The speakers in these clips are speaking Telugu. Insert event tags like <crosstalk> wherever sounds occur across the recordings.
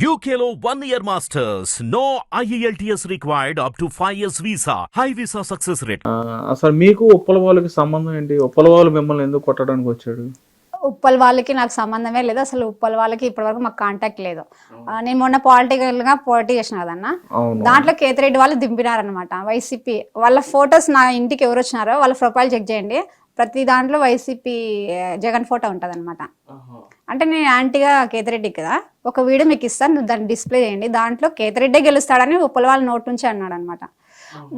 Year masters. No E IELTS required up to 5 years visa. High visa success rate. ఆ, అసలు మీకు ఉప్పల వాళ్ళకి సంబంధం ఏంటి? ఉప్పల వాళ్ళు మిమ్మల్ని ఎందుకు కొట్టడానికి వచ్చాడు ఉప్పల్ వాళ్ళకి నాకు సంబంధమే లేదు. అసలు ఉప్పల్ వాళ్ళకి ఇప్పటివరకు మాకు కాంటాక్ట్ లేదు. నేను మొన్న పొలిటికల్గా పోటీ చేసిన కదన్న? దాంట్లో కేతిరెడ్డి వాళ్ళు దింపినారనమాట వైసీపీ వాళ్ళ ఫొటోస్ నా ఇంటికి ఎవరు వచ్చినారో వాళ్ళ ప్రొఫైల్ చెక్ చేయండి. ప్రతి దాంట్లో వైసీపీ జగన్ ఫోటో ఉంటుంది అంటే నేను యాంటీగా కేతిరెడ్డి కదా ఒక వీడియో మీకు ఇస్తాను నువ్వు దాన్ని డిస్ప్లే చేయండి. దాంట్లో కేతిరెడ్డే గెలుస్తాడని ఉప్పల వాళ్ళ నోట్ నుంచి అన్నాడు అనమాట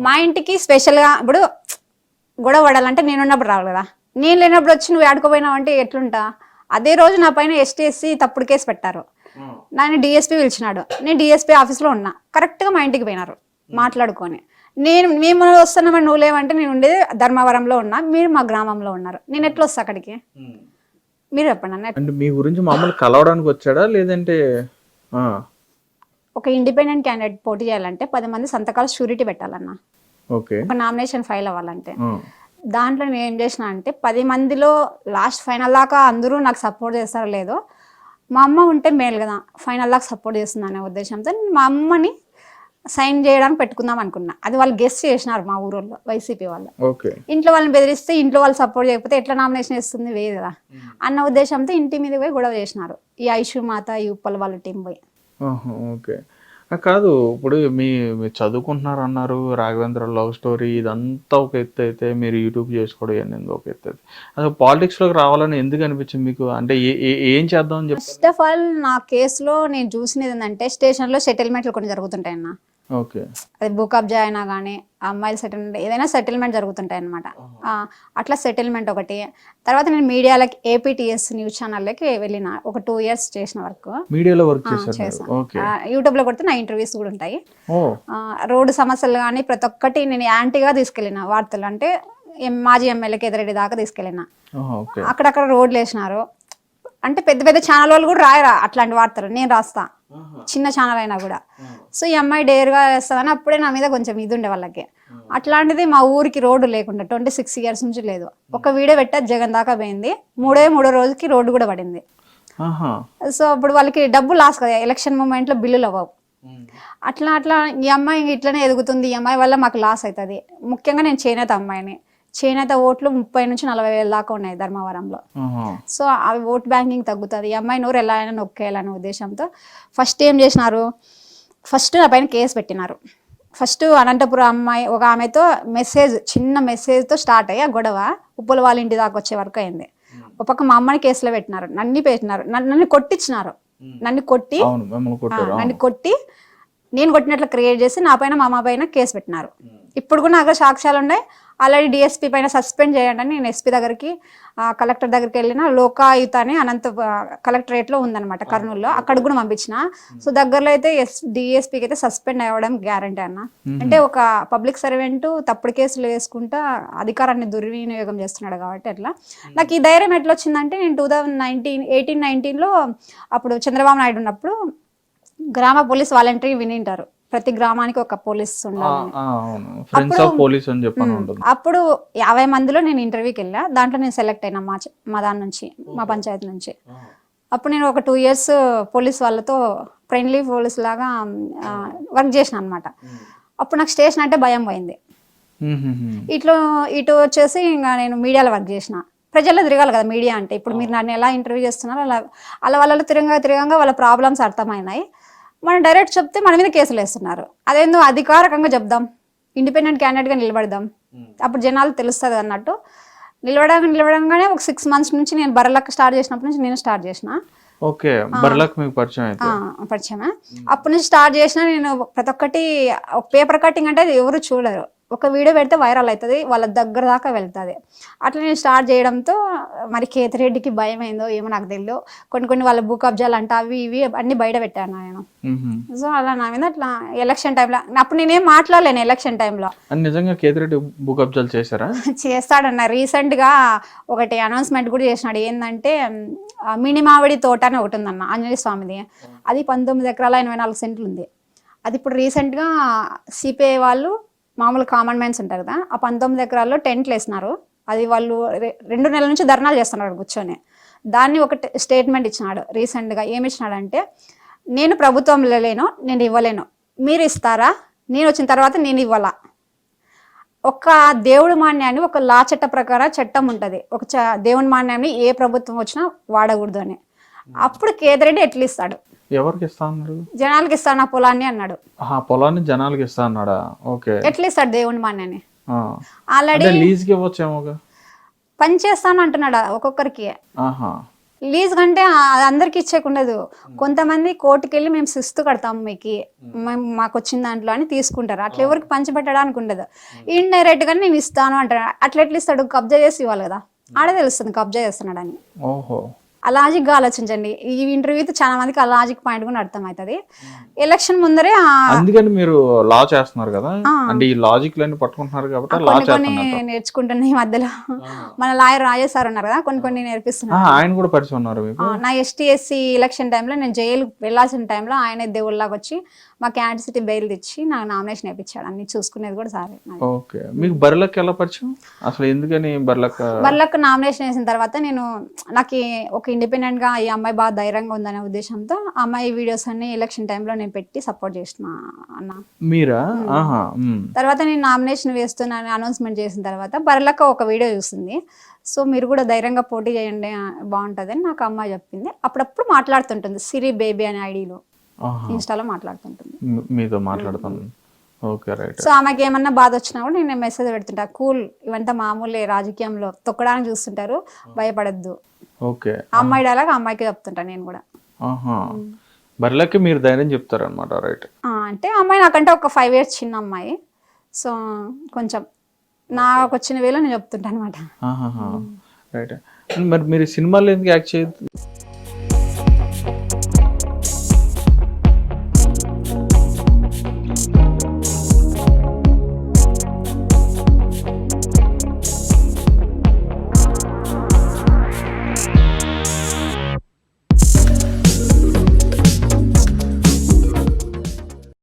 మా ఇంటికి స్పెషల్గా ఇప్పుడు గొడవ పడాలంటే నేను ఉన్నప్పుడు రావాలి కదా. నేను లేనప్పుడు వచ్చి నువ్వు ఆడుకోపోయినావు అంటే ఎట్లుంటా? అదే రోజు నా పైన ఎస్టీఎస్సీ తప్పుడు కేసు పెట్టారు. నన్ను డిఎస్పీ పిలిచినాడు. నేను డిఎస్పీ ఆఫీస్లో ఉన్నా. కరెక్ట్గా మా ఇంటికి పోయినారు మాట్లాడుకొని. నేను మేము వస్తున్నామని నువ్వు లేవంటే నేను ఉండేది ధర్మవరంలో ఉన్నా మీరు మా గ్రామంలో ఉన్నారు. నేను ఎట్లా వస్తా అక్కడికి? మీరు చెప్పండి అన్న. మీ గురించి మామూలు కలవడానికి వచ్చాడా? లేదంటే ఆ, ఒక ఇండిపెండెంట్ క్యాండిడేట్ పోటీ చేయాలంటే పది మంది సంతకాలు షూరిటీ పెట్టాలన్న. ఓకే. ఒక నామినేషన్ ఫైల్ అవ్వాలంటే. దాంట్లో నేను ఏం చేసిన అంటే పది మందిలో లాస్ట్ ఫైనల్ దాకా అందరూ నాకు సపోర్ట్ చేస్తారో లేదో మా అమ్మ ఉంటే మేలు కదా ఫైనల్ దాకా సపోర్ట్ చేస్తుంది అనే ఉద్దేశంతో మా అమ్మని సైన్ చేయడానికి పెట్టుకుందాం అనుకున్నా. అది వాళ్ళు గెస్ట్ చేసినారు మా ఊరోళ్ళు వైసీపీ వాళ్ళు. ఓకే. ఇంట్లో వాళ్ళని బెదిరిస్తే ఇంట్లో వాళ్ళు సపోర్ట్ చేయకపోతే ఎట్లా నామినేషన్ ఇస్తుంది వేరు కదా అన్న ఉద్దేశంతో ఇంటి మీద పోయి గొడవ చేసినారు. ఈ ఐషు మాత ఈ ఉప్పల వాళ్ళ టీం పోయి. ఓకే. కాదు ఇప్పుడు మీ మీరు చదువుకుంటున్నారు అన్నారు రాఘవేంద్ర లవ్ స్టోరీ ఇదంతా ఒక ఎత్తు అయితే మీరు యూట్యూబ్ చేసుకోవడం ఇవన్నీ ఒక ఎత్తు అయితే? అసలు పాలిటిక్స్లోకి రావాలని ఎందుకు అనిపించింది మీకు? అంటే ఏ- చేద్దాం అని చెప్పి ఫస్ట్ ఆఫ్ ఆల్ నా కేసులో నేను చూసినది ఏంటంటే స్టేషన్లో సెటిల్మెంట్లు కొన్ని జరుగుతుంటాయి అన్న ఓకే. అది బుక్ అప్ అయినా కానీ అమ్మాయిల సెటిల్మెంట్ ఏదైనా సెటిల్మెంట్ జరుగుతుంటాయి అనమాట అట్లా సెటిల్మెంట్ ఒకటి. తర్వాత నేను మీడియాలకి ఏపీటీఎస్ న్యూస్ ఛానల్లోకి వెళ్ళిన ఒక టూ ఇయర్స్ చేసిన వర్క్ మీడియాలో వర్క్ యూట్యూబ్లో కొడితే నా ఇంటర్వ్యూస్ కూడా ఉంటాయి. రోడ్డు సమస్యలు కానీ ప్రతి ఒక్కటి నేను యాంటీగా తీసుకెళ్ళిన వార్తలు. అంటే మాజీ ఎమ్మెల్యే కేదిరెడ్డి దాకా తీసుకెళ్ళిన. అక్కడక్కడ రోడ్లు వేసినారు అంటే పెద్ద పెద్ద ఛానల్ వాళ్ళు కూడా రాయరా అట్లాంటి వార్తలు? నేను రాస్తా. చిన్న ఛానల్ అయినా కూడా సో ఈ అమ్మాయి డేర్గా వేస్తుందని అప్పుడే నా మీద కొంచెం ఇది ఉండే వాళ్ళకి అట్లాంటిది మా ఊరికి రోడ్డు లేకుండా ట్వంటీ సిక్స్ ఇయర్స్ నుంచి లేదు. ఒక వీడియో పెట్టా జగన్ దాకా పోయింది. మూడే మూడో రోజుకి రోడ్డు కూడా పడింది. సో అప్పుడు వాళ్ళకి డబ్బు లాస్ కదా ఎలక్షన్ మూమెంట్లో బిల్లులు అవ్వవు. అట్లా అట్లా ఈ అమ్మాయి ఇట్లనే ఎదుగుతుంది ఈ అమ్మాయి వల్ల మాకు లాస్ అవుతుంది. ముఖ్యంగా నేను చేనేత అమ్మాయిని. చేనేత ఓట్లు ముప్పై నుంచి నలభై వేల దాకా ఉన్నాయి ధర్మవరంలో. సో అవి ఓట్ బ్యాంకింగ్ తగ్గుతుంది. ఈ అమ్మాయి నోరు ఎలా అయినా నొక్కేయాలనే ఉద్దేశంతో ఫస్ట్ ఏం చేసినారు? ఫస్ట్ నా పైన కేసు పెట్టినారు. ఫస్ట్ అనంతపురం అమ్మాయి ఒక ఆమెతో మెసేజ్ చిన్న మెసేజ్తో స్టార్ట్ అయ్యి ఆ గొడవ ఉప్పుల వాళ్ళ ఇంటి దాకా వచ్చే వరకు అయింది. ఒక పక్క మా అమ్మని కేసులో పెట్టినారు. నన్ను పెట్టినారు. నన్ను కొట్టించినారు నన్ను కొట్టి నన్ను కొట్టి నేను కొట్టినట్లు క్రియేట్ చేసి నా పైన మా అమ్మ పైన కేసు పెట్టినారు. ఇప్పుడు కూడా నాకు సాక్ష్యాలు ఉన్నాయి ఆల్రెడీ డిఎస్పీ పైన సస్పెండ్ చేయండి అని నేను ఎస్పీ దగ్గరికి ఆ, కలెక్టర్ దగ్గరికి వెళ్ళిన లోకాయుత అని అనంత కలెక్టరేట్లో ఉందన్నమాట కర్నూలులో. అక్కడ కూడా పంపించిన. సో దగ్గరలో అయితే ఎస్ డిఎస్పీకి అయితే సస్పెండ్ అవ్వడం గ్యారంటీ అన్న. అంటే ఒక పబ్లిక్ సర్వెంట్ తప్పుడు కేసులు వేసుకుంటా అధికారాన్ని దుర్వినియోగం చేస్తున్నాడు కాబట్టి అట్లా. నాకు ఈ ధైర్యం ఎట్లా వచ్చిందంటే నేను టూ థౌజండ్ నైన్టీన్ ఎయిటీన్ నైన్టీన్లో అప్పుడు చంద్రబాబు నాయుడు ఉన్నప్పుడు గ్రామ పోలీస్ వాలంటరీ వినింటారు ప్రతి గ్రామానికి ఒక పోలీస్ అని ఉంటుంది. అప్పుడు యాభై మందిలో నేను ఇంటర్వ్యూకి వెళ్ళా. దాంట్లో నేను సెలెక్ట్ అయినా మా మా దాని నుంచి మా పంచాయతీ నుంచి. అప్పుడు నేను ఒక టూ ఇయర్స్ పోలీస్ వాళ్ళతో ఫ్రెండ్లీ పోలీస్ లాగా వర్క్ చేసిన అనమాట అప్పుడు నాకు స్టేషన్ అంటే భయం పోయింది. ఇట్లు ఇటు వచ్చేసి ఇంకా నేను మీడియాలో వర్క్ చేసిన. ప్రజల్లో తిరగాలి కదా మీడియా అంటే. ఇప్పుడు మీరు నన్ను ఎలా ఇంటర్వ్యూ చేస్తున్నారో అలా అలా వాళ్ళలో తిరగగా తిరగంగా వాళ్ళ ప్రాబ్లమ్స్ అర్థమైనాయి. మనం డైరెక్ట్ చెప్తే మన మీద కేసులు వేస్తున్నారు. అదేందో అధికారికంగా చెప్దాం. ఇండిపెండెంట్ క్యాండిడేట్గా నిలబడదాం. అప్పుడు జనాలు తెలుస్తుంది అన్నట్టు. నిలబడంగా నిలబడంగానే ఒక సిక్స్ మంత్స్ నుంచి నేను బర్రెలక్క స్టార్ట్ చేసినప్పటి నుంచి నేను స్టార్ట్ చేసిన. ఓకే బర్లక్ మీకు పరిచయం పరిచయమే? అప్పటి నుంచి స్టార్ట్ చేసిన నేను ప్రతి ఒక్కటి పేపర్ కటింగ్ అంటే ఎవరు చూడరు. ఒక వీడియో పెడితే వైరల్ అవుతుంది వాళ్ళ దగ్గర దాకా వెళ్తుంది. అట్లా నేను స్టార్ట్ చేయడంతో మరి కేతిరెడ్డికి భయం అయిందో ఏమో నాకు తెలియదు కొన్ని కొన్ని వాళ్ళ బుక్ అబ్జాలు అంట అవి ఇవి అన్ని బయట పెట్టాను నేను. సో అలా నా మీద అట్లా ఎలక్షన్ టైంలో అప్పుడు నేనేం మాట్లాడలేను ఎలక్షన్ టైంలో నిజంగా కేతిరెడ్డి బుక్ అబ్జాల్ చేశారా? <laughs> చేస్తాడన్న. రీసెంట్గా ఒకటి అనౌన్స్మెంట్ కూడా చేసినాడు. ఏంటంటే ఆ, మినీ మామిడి తోట అని ఒకటి ఉందన్న ఆంజనేయ స్వామిది. అది పంతొమ్మిది ఎకరాల ఎనభై నాలుగు సెంట్లు ఉంది. అది ఇప్పుడు రీసెంట్గా సిపిఐ వాళ్ళు మామూలు కామన్ మ్యాన్స్ ఉంటారు కదా ఆ పంతొమ్మిది ఎకరాల్లో టెంట్లు వేసినారు. అది వాళ్ళు రెండు నెలల నుంచి ధర్నాలు చేస్తున్నారు కూర్చొని. దాన్ని ఒక స్టేట్మెంట్ ఇచ్చినాడు రీసెంట్గా ఏమి ఇచ్చినాడంటే నేను ప్రభుత్వంలో లేను నేను ఇవ్వలేను. మీరు ఇస్తారా? నేను వచ్చిన తర్వాత నేను ఇవ్వాలా? ఒక దేవుడి మాన్యాన్ని ఒక లా చట్ట ప్రకారం చట్టం ఉంటుంది. ఒక చ దేవుడి మాన్యాన్ని ఏ ప్రభుత్వం వచ్చినా వాడకూడదు అని. అప్పుడు కేదరెడ్డి ఎట్లిస్తాడు ఎవరికి ఇస్తా అన్నారు జనాలకి ఇస్తాను నా పొలాన్ని అన్నాడు. పొలాన్ని జనాలకి ఇస్తా అన్నాడా ఓకే. ఎట్లా ఇస్తాడు దేవుడి మాన్యాన్ని. ఆ. ఆల్రెడీ అంటే లీజ్కి ఇవ్వచ్చేమోగా? పని చేస్తాను అంటున్నాడు ఒక్కొక్కరికి? లీజ్ కంటే ఆ- అందరికి ఇచ్చేకుండదు. కొంతమంది కోర్టుకి వెళ్ళి మేము శిస్తు కడతాం మీకు. మాకు వచ్చిన దాంట్లో అని తీసుకుంటారు. అట్లా ఎవరికి పంచిపెట్టడానికి ఉండదు ఇండైరెక్ట్గా నేను ఇస్తాను అంటాడు అట్లా ఎట్లా ఇస్తాడు కబ్జా చేసి ఇవ్వాలి కదా. ఆడే తెలుస్తుంది కబ్జా చేస్తున్నాడని. ఓహో. ఆ లాజిక్గా ఆలోచించండి. ఈ ఇంటర్వ్యూతో చాలా మందికి ఆ లాజిక్ పాయింట్ కూడా అర్థమవుతుంది. ఎలక్షన్ ముందరే అందుకని మీరు లా చేస్తున్నారు కదా. అంటే ఈ లాజిక్ లన్నీ పట్టుకుంటున్నారు కాబట్టి లా కొన్ని నేర్చుకుంటున్నా ఈ మధ్యలో. మన లాయర్ రాజేష్ సార్ ఉన్నారు కదా కొన్ని కొన్ని నేర్పిస్తున్నారు. ఆయన కూడా పరిచయం ఉన్నారు నా ఎస్టీ ఎస్సీ ఎలక్షన్ టైంలో నేను జైలు వెళ్ళాల్సిన టైంలో ఆయన దేవుళ్ళలాగా వచ్చి మా క్యాండిసిటీ బెయిల్ తెచ్చి నాకు నామినేషన్ వేయించాడు అన్ని చూసుకునేది కూడా సారే. ఓకే. మీకు బర్రెలకి ఎలా పరిచయం? అసలు ఎందుకని బర్రెలక వాళ్ళకు నామినేషన్ వేసిన తర్వాత నేను నాకు ఒక ఇండిపెండెంట్గా ఈ అమ్మాయి బాగా ధైర్యంగా ఉందనే ఉద్దేశంతో అమ్మాయి వీడియోస్ అన్ని ఎలక్షన్ టైంలో నేను పెట్టి సపోర్ట్ చేసిన అన్న. మీరా. తర్వాత నేను నామినేషన్ వేస్తున్నాను అనౌన్స్మెంట్ చేసిన తర్వాత బర్లక్క ఒక వీడియో చూసింది. సో మీరు కూడా ధైర్యంగా పోటీ చేయండి ఆ, బాగుంటుందని నాకు అమ్మాయి చెప్పింది. అప్పుడప్పుడు మాట్లాడుతుంటుంది సిరి బేబీ అనే ఐడిలో ఇన్స్టాలో మాట్లాడుతుంటుంది. మీతో మాట్లాడతాను. Okay right. సో ఆమెకి ఏమన్నా బాధ వచ్చినా కూడా నేను మెసేజ్ పెడుతుంటా కూల్ ఇవంతా మామూలే రాజకీయంలో తొక్కడానికి చూస్తుంటారు భయపడద్దు. ఓకే. అమ్మాయి డైలాగ్ అమ్మాయికి చెప్తుంటా నేను కూడా. ఆహా. బర్రెలకి మీరు ధైర్యం చెప్తారనమాట రైట్? అంటే అమ్మాయి నాకంటే ఒక ఫైవ్ ఇయర్స్ చిన్న అమ్మాయి. సో కొంచెం నాకు వచ్చిన వేలో నేను చెప్తుంటా అనమాట రైట్. మరి మీరు సినిమాలో ఎందుకు యాక్ట్ చేయదు